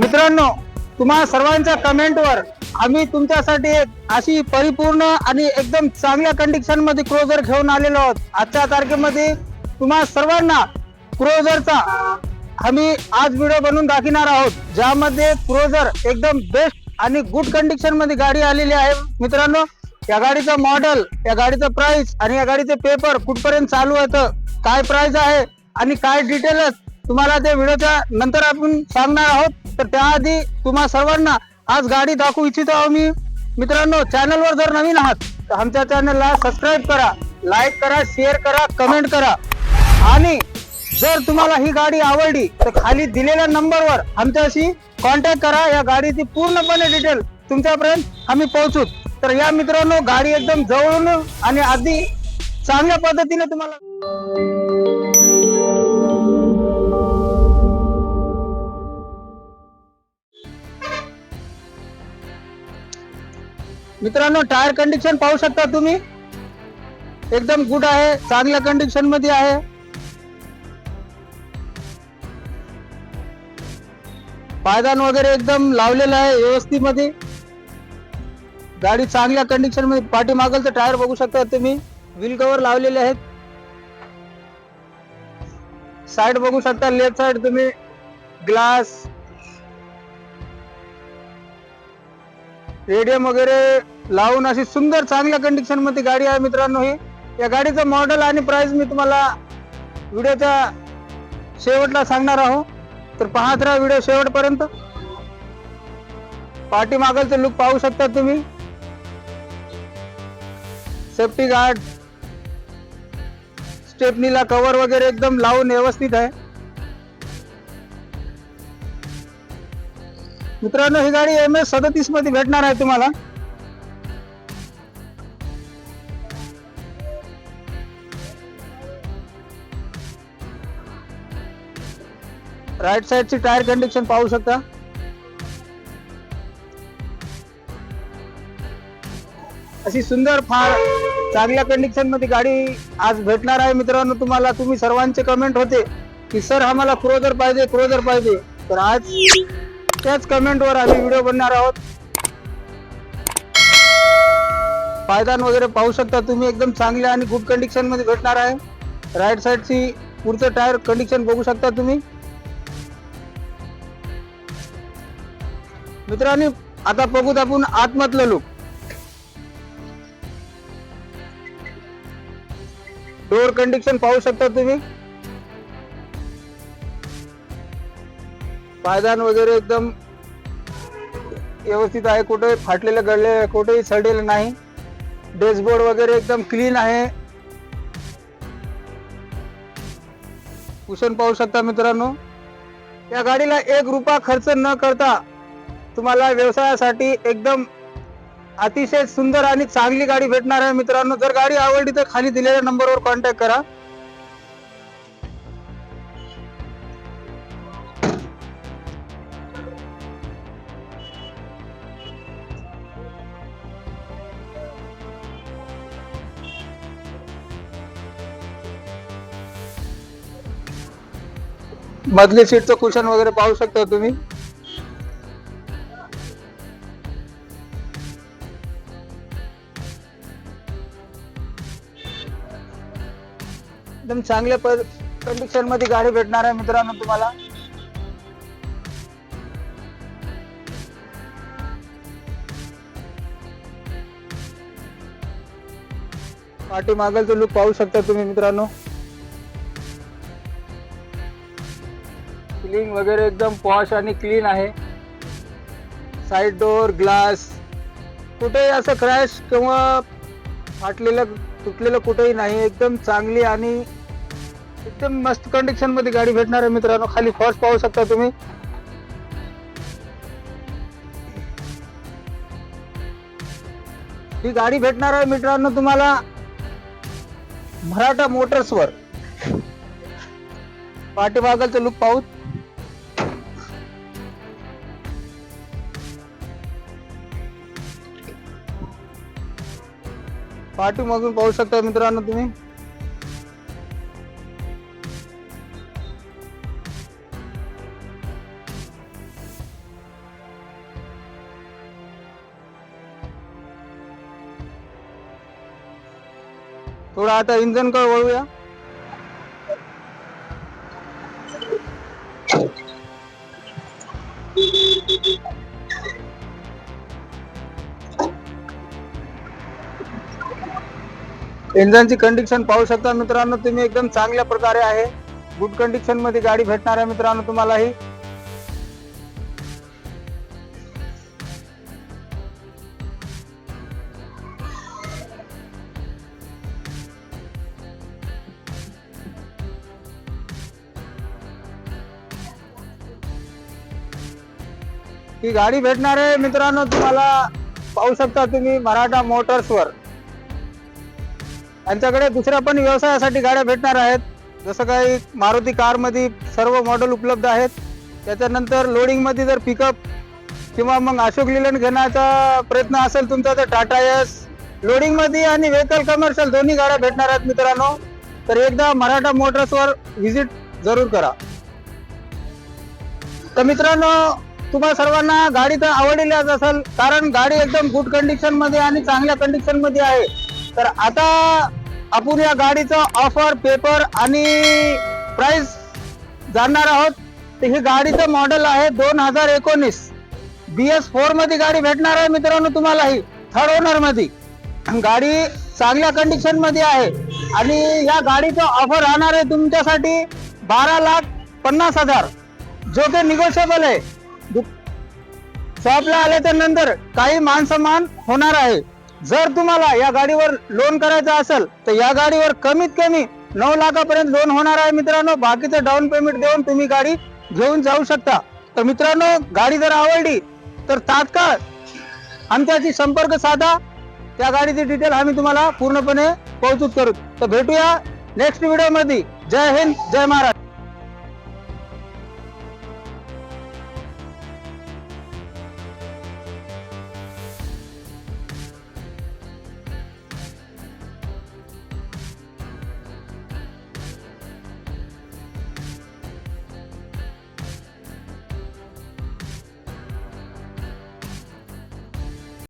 मित्रांनो तुम्हा सर्वांच्या कमेंटवर आम्ही तुमच्यासाठी एक अशी परिपूर्ण आणि एकदम चांगल्या कंडिशनमध्ये क्रोजर घेऊन आलेलो आहोत. आजच्या तारखेमध्ये तुम्हा सर्वांना क्रोजरचा आम्ही आज व्हिडिओ बनवून दाखवणार आहोत ज्यामध्ये क्रोजर एकदम बेस्ट आणि गुड कंडिशनमध्ये गाडी आलेली आहे. मित्रांनो या गाडीचं मॉडेल या गाडीचं प्राइस आणि या गाडीचे पेपर कुठपर्यंत चालू होतं काय प्राइस आहे आणि काय डिटेल तुम्हाला ते व्हिडिओच्या नंतर आपण सांगणार आहोत. तर त्याआधी तुम्हा सर्वांना आज गाडी दाखवू इच्छितो आहो मी मित्रांनो चॅनलवर जर नवीन आहात तर आमच्या चॅनलला सबस्क्राईब करा लाईक करा शेअर करा कमेंट करा. आणि जर तुम्हाला ही गाडी आवडली तर खाली दिलेल्या नंबरवर आमच्याशी कॉन्टॅक्ट करा. या गाडीची पूर्णपणे डिटेल तुमच्यापर्यंत आम्ही पोहोचू. तर या मित्रांनो गाडी एकदम जवळून आणि आधी चांगल्या पद्धतीने तुम्हाला मित्रांनो टायर कंडिशन पाहू शकता तुम्ही. एकदम गुड आहे चांगल्या कंडिशनमध्ये आहे. पायदान वगैरे एकदम लावलेलं आहे व्यवस्थित मध्ये गाडी चांगल्या कंडिशनमध्ये पाठीमागलचं टायर बघू शकता तुम्ही व्हील कव्हर लावलेले आहेत. साइड बघू शकता लेफ्ट साइड तुम्ही ग्लास रेडियम वगैरे लावून अशी सुंदर चांगल्या कंडिशनमध्ये गाडी आहे मित्रांनो ही. या गाडीचं मॉडेल आणि प्राइस मी तुम्हाला व्हिडिओच्या शेवटला सांगणार आहो. तर पाहत राहा व्हिडिओ शेवटपर्यंत. पाठीमागलचं लुक पाहू शकता तुम्ही. सेफ्टी गार्ड स्टेपनीला कव्हर वगैरे एकदम लावून व्यवस्थित आहे. मित्रांनो ही गाडी एम एस सदतीसमध्ये भेटणार आहे तुम्हाला. राईट साईडची टायर कंडिशन पाहू शकता. अशी सुंदर फार चांगल्या कंडिशनमध्ये गाडी आज भेटणार आहे मित्रांनो तुम्हाला. तुम्ही सर्वांचे कमेंट होते की सर आम्हाला क्रोजर पाहिजे क्रोजर पाहिजे. तर आज त्याच कमेंटवर आम्ही व्हिडिओ बनणार आहोत. पायदान वगैरे पाहू शकता तुम्ही. एकदम चांगल्या आणि गुड कंडिशनमध्ये भेटणार आहे. राईट साईडची पुढचं टायर कंडिशन बघू शकता तुम्ही. मित्रांनी आता बघूत आपण आतमधलं लोक डोर कंडिशन पाहू शकता तुम्ही. पायदान वगैरे एकदम व्यवस्थित आहे कुठे फाटलेलं गळले कुठेही सडलेलं नाही. डॅशबोर्ड वगैरे एकदम क्लीन आहे. कुशन पाहू शकता मित्रांनो. या गाडीला एक रुपया खर्च न करता तुम्हाला व्यवसायासाठी एकदम अतिशय सुंदर आणि चांगली गाडी भेटणार आहे मित्रांनो. जर गाडी आवडली तर खाली दिलेल्या नंबरवर कॉन्टॅक्ट करा. मधली सीटचं कुशन वगैरे पाहू शकता तुम्ही. एकदम चांगल्या कंडिशनमध्ये गाडी भेटणार आहे मित्रांनो तुम्हाला. पाठी मागलचं लुक पाहू शकता तुम्ही मित्रांनो. क्लीन वगैरे एकदम पॉश आणि क्लीन आहे. साईड डोअर ग्लास कुठेही असं क्रॅश किंवा फाटलेलं तुटलेलं कुठेही नाही. एकदम चांगली आणि एकदम मस्त कंडिशनमध्ये गाडी भेटणार आहे मित्रांनो. खाली फॉर्स पाहू शकता तुम्ही. ही गाडी भेटणार आहे मित्रांनो तुम्हाला मराठा मोटर्स वर. पाठीमागलचं लुक पाहू. पाठीमागून पाहू शकता मित्रांनो तुम्ही. थोडं आता इंजन कळ वळूया. इंजनची कंडिशन पाहू शकता मित्रांनो तुम्ही एकदम चांगल्या प्रकारे आहे. गुड कंडिशनमध्ये गाडी भेटणार आहे मित्रांनो तुम्हाला ही ही गाडी भेटणार आहे. मित्रांनो तुम्हाला पाहू शकता तुम्ही मराठा मोटर्सवर. यांच्याकडे दुसऱ्या पण व्यवसायासाठी गाड्या भेटणार आहेत. जसं काही मारुती कारमध्ये सर्व मॉडेल उपलब्ध आहेत. त्याच्यानंतर लोडिंगमध्ये जर पिकअप किंवा मग अशोक लिलन घेण्याचा प्रयत्न असेल तुमचा तर टाटा एस लोडिंगमध्ये आणि व्हेकल कमर्शियल दोन्ही गाड्या भेटणार आहेत मित्रांनो. तर एकदा मराठा मोटर्सवर व्हिजिट जरूर करा. तर मित्रांनो तुम्हाला सर्वांना गाडी तर आवडलेलीच असेल कारण गाडी एकदम गुड कंडिशनमध्ये आणि चांगल्या कंडिशनमध्ये आहे. तर आता आपण या गाडीचं ऑफर पेपर आणि प्राइस जाणणार आहोत. तर ही गाडीचं मॉडेल आहे दोन हजार एकोणीस. बी एस फोरमध्ये गाडी भेटणार आहे मित्रांनो तुम्हाला ही थर्ड ओनरमध्ये. गाडी चांगल्या कंडिशनमध्ये आहे. आणि या गाडीचं ऑफर राहणार आहे तुमच्यासाठी बारा लाख पन्नास हजार. जो ते निगोशिएबल आहे. शॉपला आल्याच्यानंतर काही मानसन्मान होणार आहे. जर तुम्हाला या गाडीवर लोन करायचं असेल तर या गाडीवर कमीत कमी नऊ लाखापर्यंत लोन होणार आहे मित्रांनो. बाकीचं डाऊन पेमेंट देऊन तुम्ही गाडी घेऊन जाऊ शकता. तर मित्रांनो गाडी जर आवडली तर तात्काळ आमच्याशी संपर्क साधा. त्या गाडीची डिटेल आम्ही तुम्हाला पूर्णपणे पोहोचूत करू. तर भेटूया नेक्स्ट व्हिडिओमध्ये. जय हिंद जय महाराष्ट्र.